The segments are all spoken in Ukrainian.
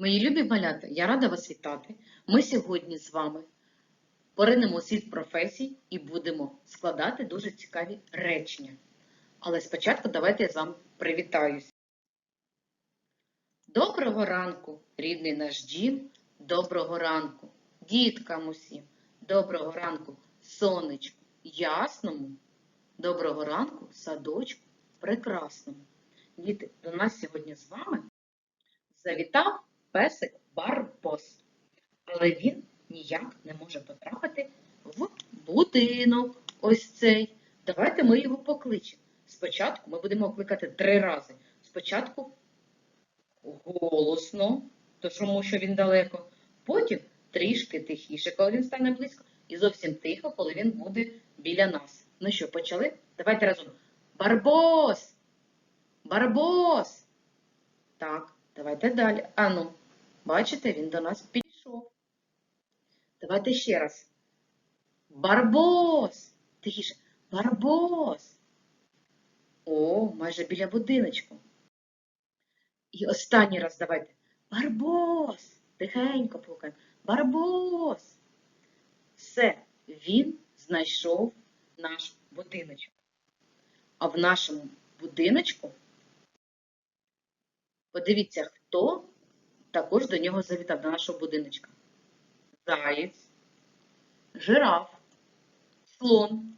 Мої любі малята, я рада вас вітати. Ми сьогодні з вами поринемо світ професій і будемо складати дуже цікаві речення. Але спочатку давайте я з вами привітаюся. Доброго ранку, рідний наш дім, доброго ранку, діткам усім, доброго ранку, сонечку, ясному, доброго ранку, садочку, прекрасному. Діти, до нас сьогодні з вами завітав песик Барбос. Але він ніяк не може потрапити в будинок ось цей. Давайте ми його покличемо. Спочатку ми будемо кликати три рази. Спочатку голосно, тому що він далеко. Потім трішки тихіше, коли він стане близько, і зовсім тихо, коли він буде біля нас. Ну що, почали? Давайте разом. Барбос! Барбос! Так, давайте далі. Ану, бачите, він до нас підійшов. Давайте ще раз. Барбос! Тихіше. Барбос! О, майже біля будиночку. І останній раз давайте. Барбос! Тихенько пукаємо. Барбос! Все, він знайшов наш будиночок. А в нашому будиночку подивіться, хто також до нього завітав, до нашого будиночка. Заєць, жираф, слон,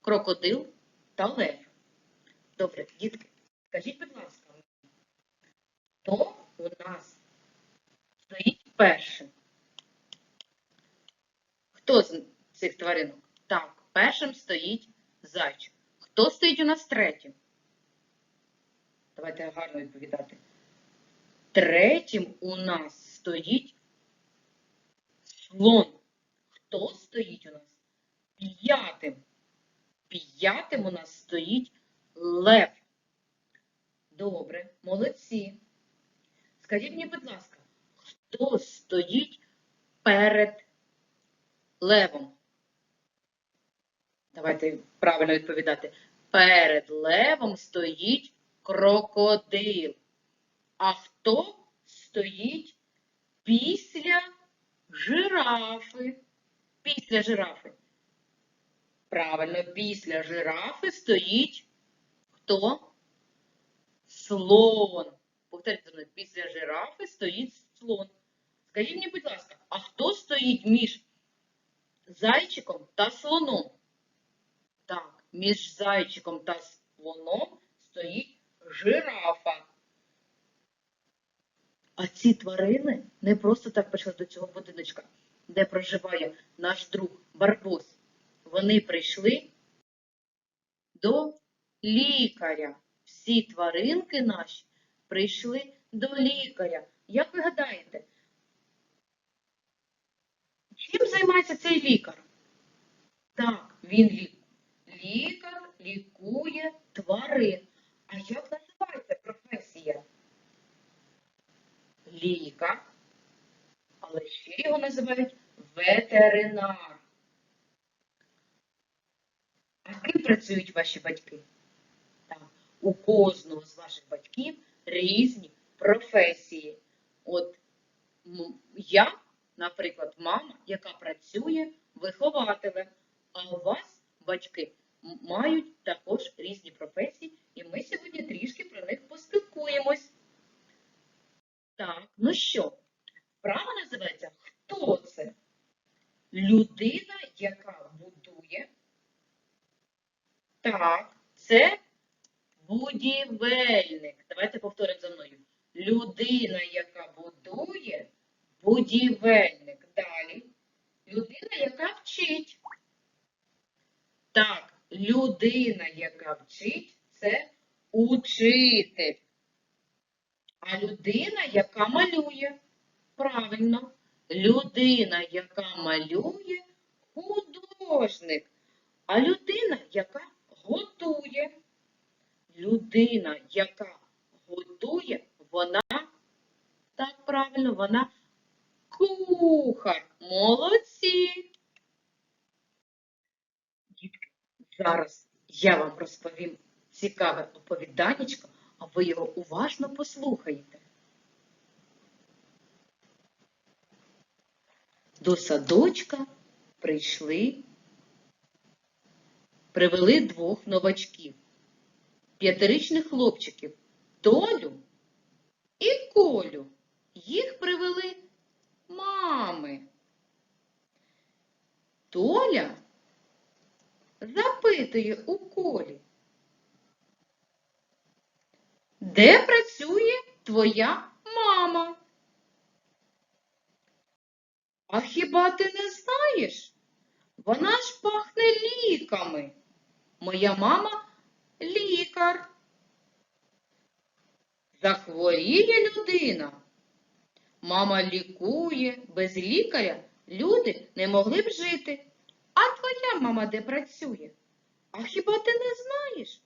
крокодил та лев. Добре, дітки, скажіть, будь ласка, хто у нас стоїть першим? Хто з цих тваринок? Так, першим стоїть зайчик. Хто стоїть у нас третім? Давайте гарно відповідати. Третім у нас стоїть слон. Хто стоїть у нас? П'ятим. П'ятим у нас стоїть лев. Добре, молодці. Скажіть мені, будь ласка, хто стоїть перед левом? Давайте правильно відповідати. Перед левом стоїть крокодил. А хто стоїть після жирафи? Після жирафи. Правильно, після жирафи стоїть хто? Слон. Повторюйте, мною, після жирафи стоїть слон. Скажіть мені, будь ласка, а хто стоїть між зайчиком та слоном? Так, між зайчиком та слоном стоїть жирафа. А ці тварини не просто так прийшли до цього будиночка, де проживає наш друг Барбос. Вони прийшли до лікаря. Всі тваринки наші прийшли до лікаря. Як ви гадаєте, чим займається цей лікар? Так, він лікар. Лікар лікує тварин. А як називається професія? Лікар. Але ще його називають ветеринар. А ким працюють ваші батьки? Так, у кожного з ваших батьків різні професії. От я, наприклад, мама, яка працює вихователем, а у вас батьки мають також різні професії, і ми сьогодні трішки про них поспілкуємось. Так, ну що, вправа називається Хто це? Людина, яка будує. Так, це будівельник. Давайте повторимо за мною. Людина, яка будує, будівельник. Далі. Людина, яка вчить. Так, людина, яка вчить, це учитель. А людина, яка малює. Правильно. Людина, яка малює, художник. А людина, яка готує. Людина, яка готує, вона, так правильно, вона кухар. Молодці. Дітки, зараз я вам розповім цікаве оповіданечко, а ви його уважно послухаєте. До садочка прийшли, привели двох новачків, п'ятирічних хлопчиків Толю і Колю. Їх привели мами. Толя запитує у Колі. Де працює твоя мама? А хіба ти не знаєш? Вона ж пахне ліками. Моя мама лікар. Захворіє людина. Мама лікує, без лікаря люди не могли б жити. А твоя мама де працює? А хіба ти не знаєш?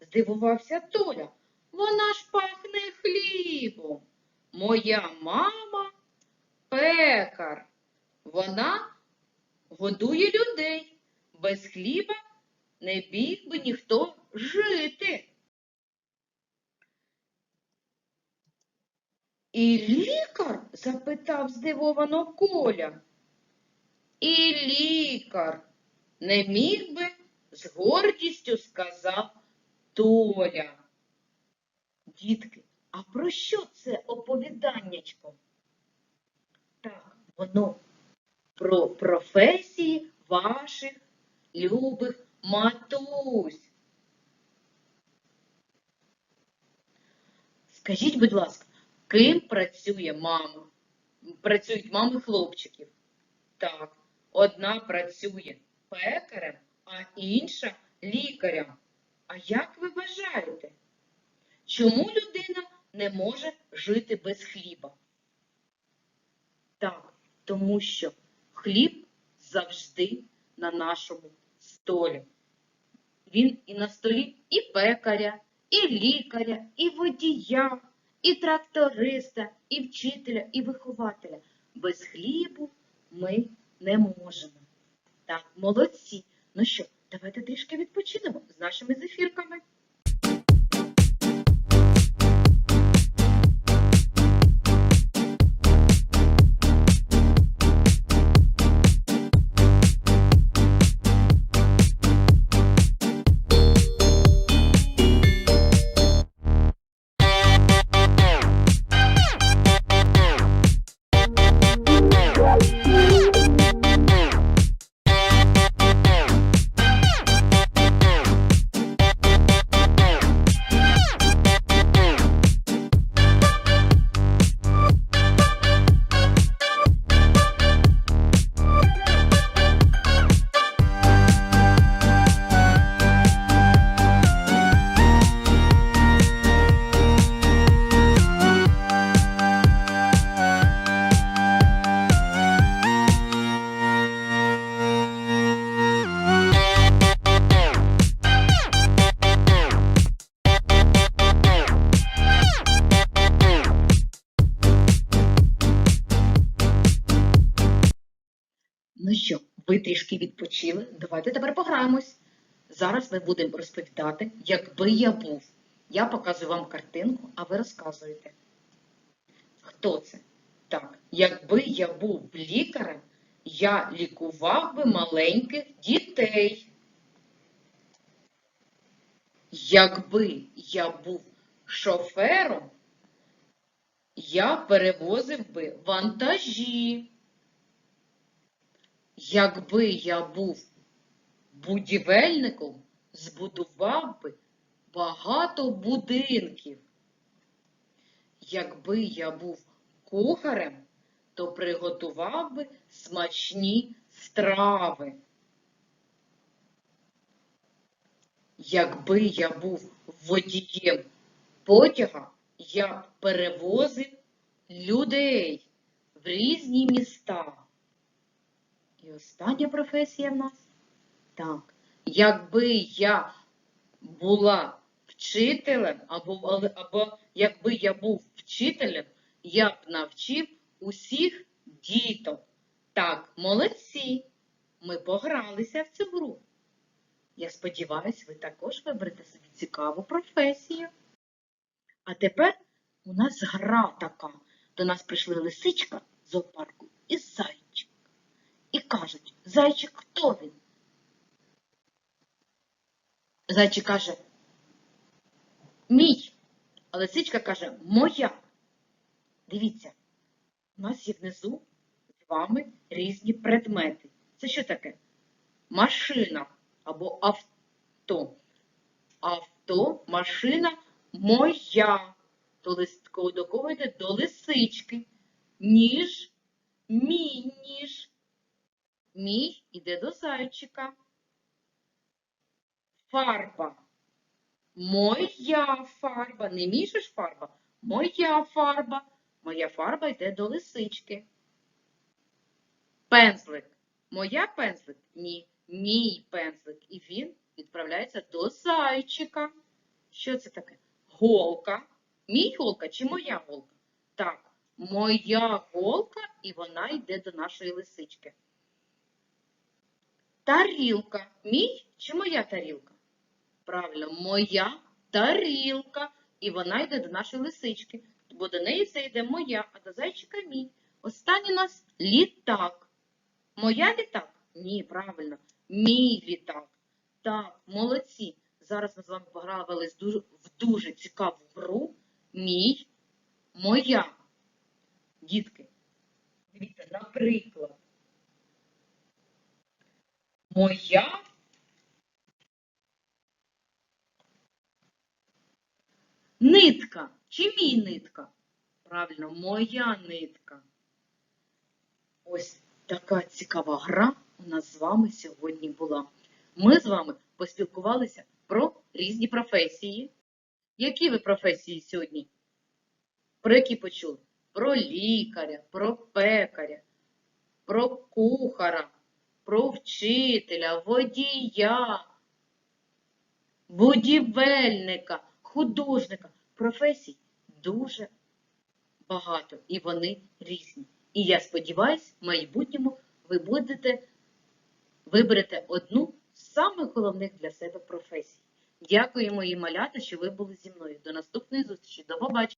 здивувався Толя. Вона ж пахне хлібом. Моя мама пекар. Вона годує людей. Без хліба не біг би ніхто жити. І лікар? запитав здивовано Коля. І лікар не міг би з гордістю сказав Толя. Дітки, а про що це оповіданнячко? Так, воно про професії ваших любих матусь. Скажіть, будь ласка, ким працює мама? Працюють мами хлопчиків. Так, одна працює пекарем, а інша лікарем. А як ви вважаєте? Чому людина не може жити без хліба? Так, тому що хліб завжди на нашому столі. Він і на столі і пекаря, і лікаря, і водія, і тракториста, і вчителя, і вихователя. Без хлібу ми не можемо. Так, молодці. Ну що, давайте трішки відпочинемо з нашими зефірками. Ви трішки відпочили? Давайте тепер пограємось. Зараз ми будемо розповідати, якби я був. Я показую вам картинку, а ви розказуєте. Хто це? Так, якби я був лікарем, я лікував би маленьких дітей. Якби я був шофером, я перевозив би вантажі. Якби я був будівельником, збудував би багато будинків. Якби я був кухарем, то приготував би смачні страви. Якби я був водієм потяга, я перевозив людей в різні міста. І остання професія в нас. Так, якби я була вчителем, або, або якби я був вчителем, я б навчив усіх діток. Так, молодці, ми погралися в цю гру. Я сподіваюся, ви також виберете собі цікаву професію. А тепер у нас гра така. До нас прийшли лисичка з зоопарку і зайчик. Кажуть, зайчик, хто він? Зайчик каже, мій. А лисичка каже, моя. Дивіться, у нас є внизу з вами різні предмети. Це що таке? Машина або авто. Авто, машина моя. То листко до кого йде? До лисички. Ніж, мій. Мій іде до зайчика. Фарба. Моя фарба. Не мій ж фарба. Моя фарба. Моя фарба йде до лисички. Пензлик. Моя пензлик? Ні. Мій пензлик. І він відправляється до зайчика. Що це таке? Голка. Мій голка чи моя голка? Так, моя голка, і вона йде до нашої лисички. Тарілка. Мій чи моя тарілка? Правильно, моя тарілка. І вона йде до нашої лисички. Бо до неї це йде моя, а до зайчика мій. Останній у нас літак. Моя літак? Ні, правильно. Мій літак. Так, молодці. Зараз ми з вами пограли в дуже цікаву гру. Мій, моя. Дітки, дивіться, наприклад. Моя нитка. Чи мій нитка? Правильно, моя нитка. Ось така цікава гра у нас з вами сьогодні була. Ми з вами поспілкувалися про різні професії. Які ви професії сьогодні? Про які почули? Про лікаря, про пекаря, про кухара, про вчителя, водія, будівельника, художника. Професій дуже багато і вони різні. І я сподіваюся, в майбутньому ви будете виберете одну з самих головних для себе професій. Дякую, мої малята, що ви були зі мною. До наступної зустрічі. До побачення.